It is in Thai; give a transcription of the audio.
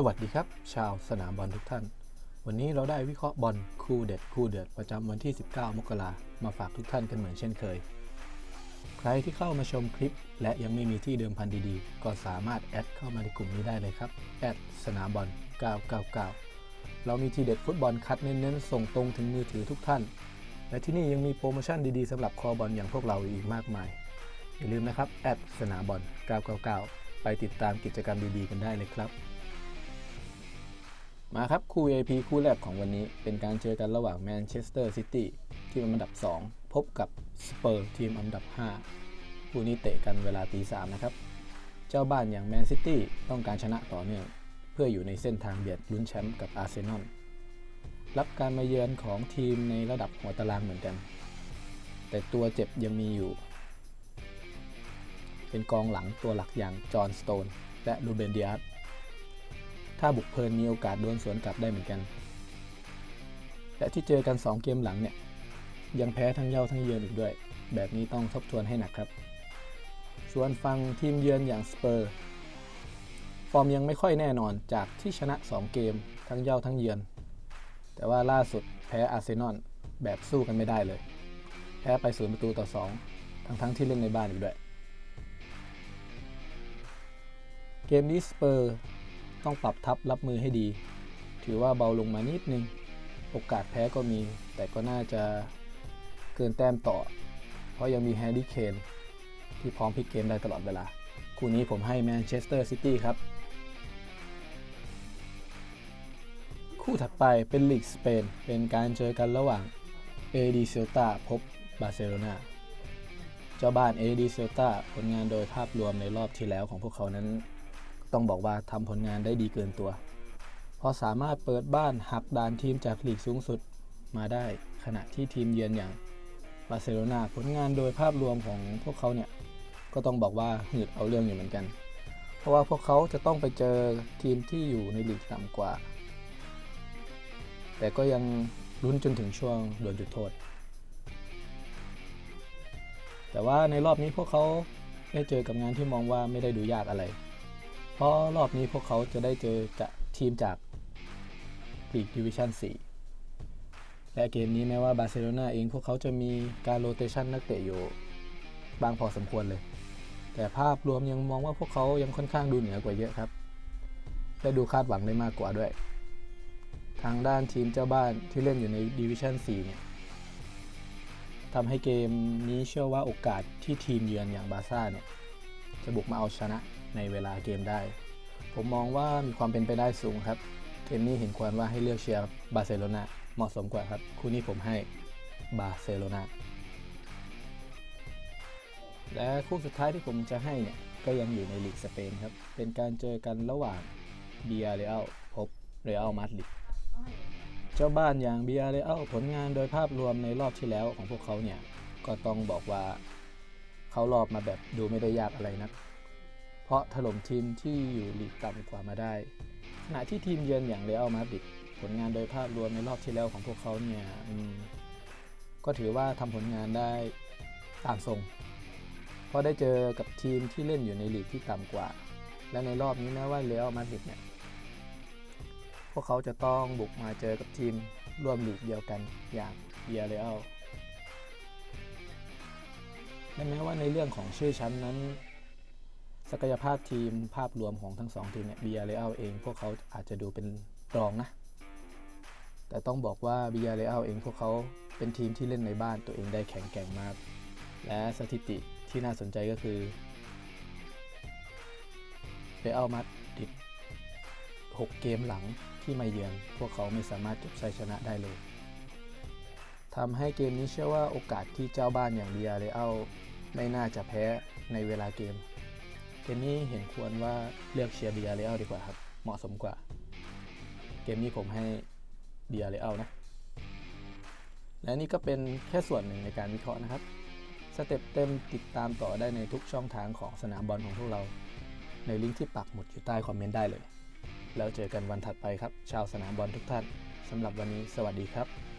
สวัสดีครับ ชาวสนามบอลทุกท่าน วันนี้เราได้วิเคราะห์บอลคู่เด็ดคู่เดือดประจำวันที่ 19 มกรามาฝากทุกท่านกันเหมือนเช่นเคย ใครที่เข้ามาชมคลิป และยังไม่มีที่เดิมพันดีๆ ก็สามารถแอดเข้ามาในกลุ่มนี้ได้เลยครับแอดสนามบอล 999 เรามีทีเด็ดฟุตบอลคัดเน้นๆ ส่งตรงถึงมือถือทุกท่าน และที่นี่ยังมีโปรโมชั่นดีๆสำหรับคอบอลอย่างพวกเราอีกมากมาย อย่าลืมนะครับแอดสนามบอล 999 ไปติดตามกิจกรรมดีๆ กันได้เลยครับ มาครับ คู่ AP คู่แรกของวันนี้เป็นการเจอกันระหว่างแมนเชสเตอร์ซิตี้ทีมอันดับ 2 พบกับสเปอร์ทีมอันดับ 5 คู่นี้เตะกันเวลาตีสามนะครับ เจ้าบ้านอย่างแมนซิตี้ต้องการชนะต่อเนื่อง เพื่ออยู่ในเส้นทางเบียดลุ้นแชมป์กับอาร์เซนอลรับการมาเยือนของทีมในระดับหัวตารางเหมือนกัน แต่ตัวเจ็บยังมีอยู่ เป็นกองหลังตัวหลักอย่างจอห์นสโตนและลูเบนเดิอาส ถ้าบุกเพลินมีโอกาสโดนสวนกลับได้เหมือนกัน และที่เจอกัน 2 เกมหลังเนี่ย ยังแพ้ทั้งเย้าทั้งเยือนอีกด้วย แบบนี้ต้องทบทวนให้หนักครับ ส่วนฟังทีมเยือนอย่างสเปอร์ ฟอร์มยังไม่ค่อยแน่นอนจากที่ชนะ 2 เกม ทั้งเย้าทั้งเยือน แต่ว่าล่าสุดแพ้อาร์เซนอลแบบสู้กันไม่ได้เลย แพ้ไปศูนย์ประตูต่อ 2 ทั้งทั้งที่เล่นในบ้านอีกด้วย เกมนี้สเปอร์ ต้องปรับทับรับมือให้ดี ถือว่าเบาลงมานิดนึง โอกาสแพ้ก็มี แต่ก็น่าจะเกินแต้มต่อ เพราะยังมีแฮร์รี่เคนที่พร้อมพลิกเกมได้ตลอดเวลา คู่นี้ผมให้แมนเชสเตอร์ซิตี้ครับ คู่ถัดไปเป็นลีกสเปน เป็นการเจอกันระหว่างเอดีเซลตาพบบาร์เซโลนาเจ้าบ้านเอดีเซลตาผลงานโดยภาพรวมในรอบที่แล้วของพวกเขานั้น ต้องบอกว่าทำผลงานได้ดีเกินตัว เพราะสามารถเปิดบ้านหักดานทีมจากลีกสูงสุดมาได้ขณะที่ทีมเยือนอย่างบาร์เซโลนาผลงานโดยภาพรวมของพวกเขาเนี่ยก็ต้องบอกว่าหืดเอาเรื่องอยู่เหมือนกัน เพราะว่าพวกเขาจะต้องไปเจอทีมที่อยู่ในลีกต่ำกว่า แต่ก็ยังลุ้นจนถึงช่วงโดนจุดโทษ แต่ว่าในรอบนี้พวกเขาได้เจอกับงานที่มองว่าไม่ได้ดูยากอะไร เพราะรอบนี้พวกเขาจะได้เจอกับทีมจากลีกดิวิชั่น 4 และเกมนี้แม้ว่าบาร์เซโลนาเองพวกเขาจะมีการโรเตชันนักเตะอยู่บางพอสมควรเลย แต่ภาพรวมยังมองว่าพวกเขายังค่อนข้างดูเหนือกว่าเยอะครับ และดูคาดหวังได้มากกว่าด้วย ทางด้านทีมเจ้าบ้านที่เล่นอยู่ในดิวิชั่น 4 เนี่ยทำให้เกมนี้เชื่อว่าโอกาสที่ทีมเยือนอย่างบาร์ซ่าเนี่ยจะบุกมาเอาชนะ ในเวลาเกมได้ ผมมองว่ามีความเป็นไปได้สูงครับ เกมนี้เห็นควรว่าให้เลือกเชียร์บาร์เซโลนาเหมาะสมกว่าครับ คู่นี้ผมให้บาร์เซโลนาและคู่สุดท้ายที่ผมจะให้เนี่ย ก็ยังอยู่ในลีกสเปนครับ เป็นการเจอกันระหว่างเบียเรอัลพบเรอัลมาดริดเจ้าบ้านอย่างเบียเรอัลผลงานโดยภาพรวมในรอบที่แล้วของพวกเขาเนี่ย ก็ต้องบอกว่าเขารอบมาแบบดูไม่ได้ยากอะไรนัก เพราะถล่มทีมที่อยู่ลีกต่ำกว่ามาได้ ขณะที่ทีมเยือนอย่างเรอัลมาดริดผลงานโดยภาพรวมในรอบที่แล้วของพวกเขาเนี่ยก็ถือว่าทำผลงานได้ตามทรงเพราะได้เจอกับทีมที่เล่นอยู่ในลีกที่ต่ำกว่า และในรอบนี้แม้ว่าเรอัลมาดริดเนี่ยพวกเขาจะต้องบุกมาเจอกับทีมร่วมลีกเดียวกันอย่างเบียเรอัลและแม้ว่าในเรื่องของชื่อชั้นนั้น ศักยภาพทีมภาพรวมของทั้งสองทีมเนี่ยเบียเรอัลเอง พวกเขาอาจจะดูเป็นรองนะ แต่ต้องบอกว่าเบียเรอัลเอง พวกเขาเป็นทีมที่เล่นในบ้านตัวเองได้แข็งแกร่งมาก และสถิติที่น่าสนใจก็คือเรอัลมาดริด6 เกมหลังที่มาเยือน พวกเขาไม่สามารถเก็บชัยชนะได้เลยทำให้เกมนี้เชื่อว่าโอกาสที่เจ้าบ้านอย่างเบียร์เรอัลไม่น่าจะแพ้ในเวลาเกม เกมนี้เห็นควรว่าเลือกเชียร์เบียร์เรอัลดีกว่าครับ เหมาะสมกว่า เกมนี้ผมให้เบียเรอัลนะ และนี่ก็เป็นแค่ส่วนหนึ่งในการวิเคราะห์นะครับ สเต็ปเต็มติดตามต่อได้ในทุกช่องทางของสนามบอลของพวกเรา ในลิงก์ที่ปักหมุดอยู่ใต้คอมเมนต์ได้เลย แล้วเจอกันวันถัดไปครับ ชาวสนามบอลทุกท่านสำหรับวันนี้ สวัสดีครับ